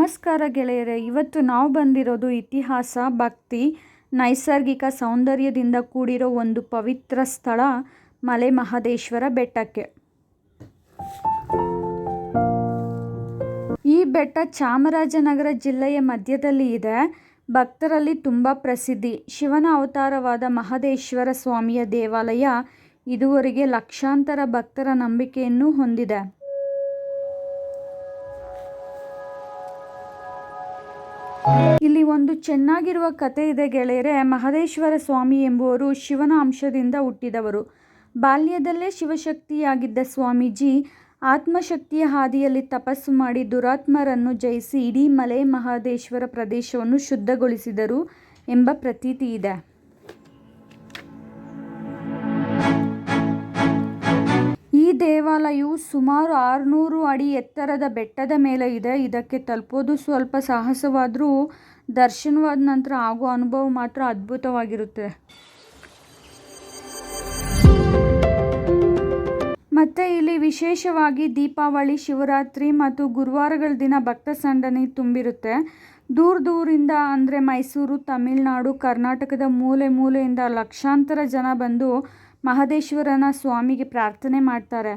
ನಮಸ್ಕಾರ ಗೆಳೆಯರೇ, ಇವತ್ತು ನಾವು ಬಂದಿರೋದು ಇತಿಹಾಸ, ಭಕ್ತಿ, ನೈಸರ್ಗಿಕ ಸೌಂದರ್ಯದಿಂದ ಕೂಡಿರೋ ಒಂದು ಪವಿತ್ರ ಸ್ಥಳ ಮಲೆ ಮಹದೇಶ್ವರ ಬೆಟ್ಟಕ್ಕೆ. ಈ ಬೆಟ್ಟ ಚಾಮರಾಜನಗರ ಜಿಲ್ಲೆಯ ಮಧ್ಯದಲ್ಲಿ ಇದೆ. ಭಕ್ತರಲ್ಲಿ ತುಂಬ ಪ್ರಸಿದ್ಧಿ. ಶಿವನ ಅವತಾರವಾದ ಮಹದೇಶ್ವರ ಸ್ವಾಮಿಯ ದೇವಾಲಯ ಇದುವರೆಗೆ ಲಕ್ಷಾಂತರ ಭಕ್ತರ ನಂಬಿಕೆಯನ್ನು ಹೊಂದಿದೆ. ಇಲ್ಲಿ ಒಂದು ಚೆನ್ನಾಗಿರುವ ಕತೆ ಇದೆ ಗೆಳೆಯರೆ. ಮಹದೇಶ್ವರ ಸ್ವಾಮಿ ಎಂಬುವರು ಶಿವನ ಅಂಶದಿಂದ ಹುಟ್ಟಿದವರು. ಬಾಲ್ಯದಲ್ಲೇ ಶಿವಶಕ್ತಿಯಾಗಿದ್ದ ಸ್ವಾಮೀಜಿ ಆತ್ಮಶಕ್ತಿಯ ಹಾದಿಯಲ್ಲಿ ತಪಸ್ಸು ಮಾಡಿ ದುರಾತ್ಮರನ್ನು ಜಯಿಸಿ ಇಡೀ ಮಲೆ ಮಹದೇಶ್ವರ ಪ್ರದೇಶವನ್ನು ಶುದ್ಧಗೊಳಿಸಿದರು ಎಂಬ ಪ್ರತೀತಿ ಇದೆ. ದೇವಾಲಯವು ಸುಮಾರು ಆರುನೂರು ಅಡಿ ಎತ್ತರದ ಬೆಟ್ಟದ ಮೇಲೆ ಇದೆ. ಇದಕ್ಕೆ ತಲುಪೋದು ಸ್ವಲ್ಪ ಸಾಹಸವಾದರೂ ದರ್ಶನವಾದ ನಂತರ ಆಗೋ ಅನುಭವ ಮಾತ್ರ ಅದ್ಭುತವಾಗಿರುತ್ತೆ. ಮತ್ತು ಇಲ್ಲಿ ವಿಶೇಷವಾಗಿ ದೀಪಾವಳಿ, ಶಿವರಾತ್ರಿ ಮತ್ತು ಗುರುವಾರಗಳ ದಿನ ಭಕ್ತ ಸಂಡನೆ ತುಂಬಿರುತ್ತೆ. ದೂರ ದೂರಿಂದ ಅಂದರೆ ಮೈಸೂರು, ತಮಿಳುನಾಡು, ಕರ್ನಾಟಕದ ಮೂಲೆ ಮೂಲೆಯಿಂದ ಲಕ್ಷಾಂತರ ಜನ ಬಂದು ಮಹದೇಶ್ವರನ ಸ್ವಾಮಿಗೆ ಪ್ರಾರ್ಥನೆ ಮಾಡ್ತಾರೆ.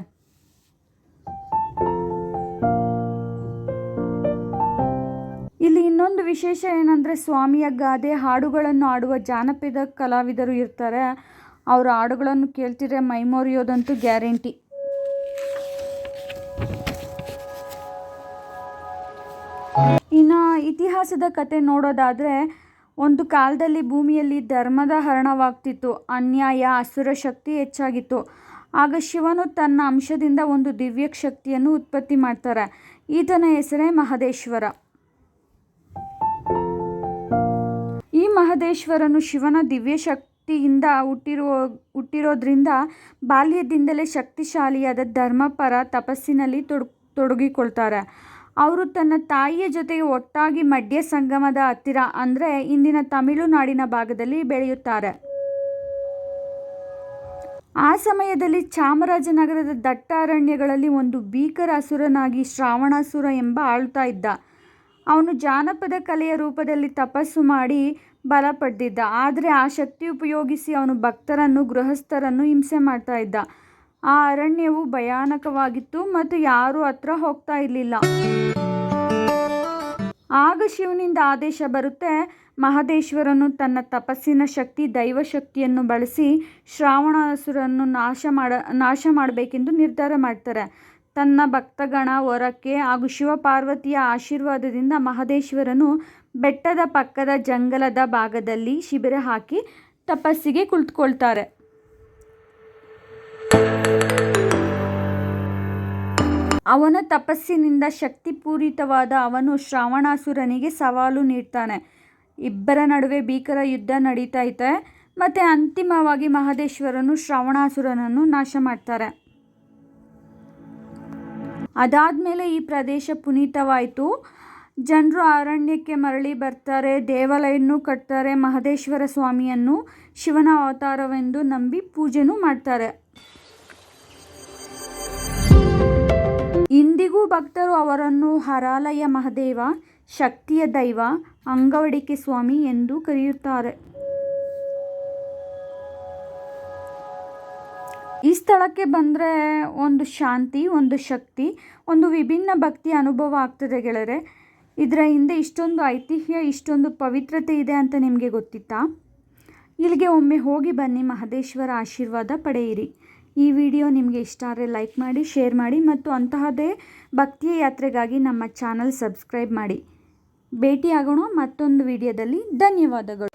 ಇಲ್ಲಿ ಇನ್ನೊಂದು ವಿಶೇಷ ಏನಂದರೆ ಸ್ವಾಮಿಯ ಗಾದೆ ಹಾಡುಗಳನ್ನು ಆಡುವ ಜಾನಪದ ಕಲಾವಿದರು ಇರ್ತಾರೆ. ಅವರ ಹಾಡುಗಳನ್ನು ಕೇಳ್ತಿದ್ರೆ ಮೈಮೊರೆಯೋದಂತೂ ಗ್ಯಾರಂಟಿ. ಇನ್ನು ಇತಿಹಾಸದ ಕತೆ ನೋಡೋದಾದರೆ ಒಂದು ಕಾಲದಲ್ಲಿ ಭೂಮಿಯಲ್ಲಿ ಧರ್ಮದ ಹರಣವಾಗ್ತಿತ್ತು, ಅನ್ಯಾಯ, ಅಸುರ ಶಕ್ತಿ ಹೆಚ್ಚಾಗಿತ್ತು. ಆಗ ಶಿವನು ತನ್ನ ಅಂಶದಿಂದ ಒಂದು ದಿವ್ಯ ಶಕ್ತಿಯನ್ನು ಉತ್ಪತ್ತಿ ಮಾಡ್ತಾರೆ. ಈತನ ಹೆಸರೇ ಮಹದೇಶ್ವರ. ಈ ಮಹದೇಶ್ವರನು ಶಿವನ ದಿವ್ಯ ಶಕ್ತಿಯಿಂದ ಹುಟ್ಟಿರೋ, ಹುಟ್ಟಿರೋದ್ರಿಂದ ಬಾಲ್ಯದಿಂದಲೇ ಶಕ್ತಿಶಾಲಿಯಾದ ಧರ್ಮಪರ ತಪಸ್ಸಿನಲ್ಲಿ ತೊಡ್ ತೊಡಗಿಕೊಳ್ತಾರೆ. ಅವರು ತನ್ನ ತಾಯಿಯ ಜೊತೆಗೆ ಒಟ್ಟಾಗಿ ಮಡ್ಯ ಸಂಗಮದ ಹತ್ತಿರ, ಅಂದರೆ ಇಂದಿನ ತಮಿಳುನಾಡಿನ ಭಾಗದಲ್ಲಿ ಬೆಳೆಯುತ್ತಾರೆ. ಆ ಸಮಯದಲ್ಲಿ ಚಾಮರಾಜನಗರದ ದಟ್ಟ ಅರಣ್ಯಗಳಲ್ಲಿ ಒಂದು ಭೀಕರ ಅಸುರನಾಗಿ ಶ್ರಾವಣಾಸುರ ಎಂಬ ಆಳ್ತಾ ಇದ್ದ. ಅವನು ಜಾನಪದ ಕಲೆಯ ರೂಪದಲ್ಲಿ ತಪಸ್ಸು ಮಾಡಿ ಬಲ ಪಡೆದಿದ್ದ. ಆದರೆ ಆ ಶಕ್ತಿ ಉಪಯೋಗಿಸಿ ಅವನು ಭಕ್ತರನ್ನು, ಗೃಹಸ್ಥರನ್ನು ಹಿಂಸೆ ಮಾಡ್ತಾ ಇದ್ದ. ಆ ಅರಣ್ಯವು ಭಯಾನಕವಾಗಿತ್ತು ಮತ್ತು ಯಾರೂ ಹತ್ರ ಹೋಗ್ತಾ ಇರಲಿಲ್ಲ. ಆಗ ಶಿವನಿಂದ ಆದೇಶ ಬರುತ್ತೆ, ಮಹದೇಶ್ವರನು ತನ್ನ ತಪಸ್ಸಿನ ಶಕ್ತಿ ದೈವಶಕ್ತಿಯನ್ನು ಬಳಸಿ ಶ್ರಾವಣಾಸುರನ್ನು ನಾಶ ಮಾಡ, ನಾಶ ಮಾಡಬೇಕೆಂದು ನಿರ್ಧಾರ ಮಾಡ್ತಾರೆ. ತನ್ನ ಭಕ್ತಗಣ ಹೊರಕ್ಕೆ ಹಾಗೂ ಶಿವಪಾರ್ವತಿಯ ಆಶೀರ್ವಾದದಿಂದ ಮಹದೇಶ್ವರನು ಬೆಟ್ಟದ ಪಕ್ಕದ ಜಂಗಲದ ಭಾಗದಲ್ಲಿ ಶಿಬಿರ ಹಾಕಿ ತಪಸ್ಸಿಗೆ ಕುಳಿತುಕೊಳ್ತಾರೆ. ಅವನ ತಪಸ್ಸಿನಿಂದ ಶಕ್ತಿಪೂರಿತವಾದ ಅವನು ಶ್ರಾವಣಾಸುರನಿಗೆ ಸವಾಲು ನೀಡ್ತಾನೆ. ಇಬ್ಬರ ನಡುವೆ ಭೀಕರ ಯುದ್ಧ ನಡೀತಾ ಇದೆ ಮತ್ತು ಅಂತಿಮವಾಗಿ ಮಹದೇಶ್ವರನು ಶ್ರಾವಣಾಸುರನನ್ನು ನಾಶ ಮಾಡ್ತಾರೆ. ಅದಾದಮೇಲೆ ಈ ಪ್ರದೇಶ ಪುನೀತವಾಯಿತು. ಜನರು ಅರಣ್ಯಕ್ಕೆ ಮರಳಿ ಬರ್ತಾರೆ, ದೇವಾಲಯನ್ನು ಕಟ್ತಾರೆ, ಮಹದೇಶ್ವರ ಸ್ವಾಮಿಯನ್ನು ಶಿವನ ಅವತಾರವೆಂದು ನಂಬಿ ಪೂಜೆನೂ ಮಾಡ್ತಾರೆ. ಇಂದಿಗೂ ಭಕ್ತರು ಅವರನ್ನು ಹರಾಲಯ ಮಹದೇವ, ಶಕ್ತಿಯ ದೈವ, ಅಂಗವಡಿಕೆ ಸ್ವಾಮಿ ಎಂದು ಕರೆಯುತ್ತಾರೆ. ಈ ಸ್ಥಳಕ್ಕೆ ಬಂದರೆ ಒಂದು ಶಾಂತಿ, ಒಂದು ಶಕ್ತಿ, ಒಂದು ವಿಭಿನ್ನ ಭಕ್ತಿ ಅನುಭವ ಆಗ್ತದೆ ಗೆಳರೆ ಇದರ ಹಿಂದೆ ಇಷ್ಟೊಂದು ಐತಿಹ್ಯ, ಇಷ್ಟೊಂದು ಪವಿತ್ರತೆ ಇದೆ ಅಂತ ನಿಮಗೆ ಗೊತ್ತಿತ್ತಾ? ಇಲ್ಲಿಗೆ ಒಮ್ಮೆ ಹೋಗಿ ಬನ್ನಿ, ಮಹದೇಶ್ವರ ಆಶೀರ್ವಾದ ಪಡೆಯಿರಿ. ಈ ವಿಡಿಯೋ ನಿಮಗೆ ಇಷ್ಟ ಆದರೆ ಲೈಕ್ ಮಾಡಿ, ಶೇರ್ ಮಾಡಿ ಮತ್ತು ಅಂತಹದೇ ಭಕ್ತಿಯ ಯಾತ್ರೆಗಾಗಿ ನಮ್ಮ ಚಾನಲ್ ಸಬ್ಸ್ಕ್ರೈಬ್ ಮಾಡಿ. ಭೇಟಿಯಾಗೋಣ ಮತ್ತೊಂದು ವಿಡಿಯೋದಲ್ಲಿ. ಧನ್ಯವಾದಗಳು.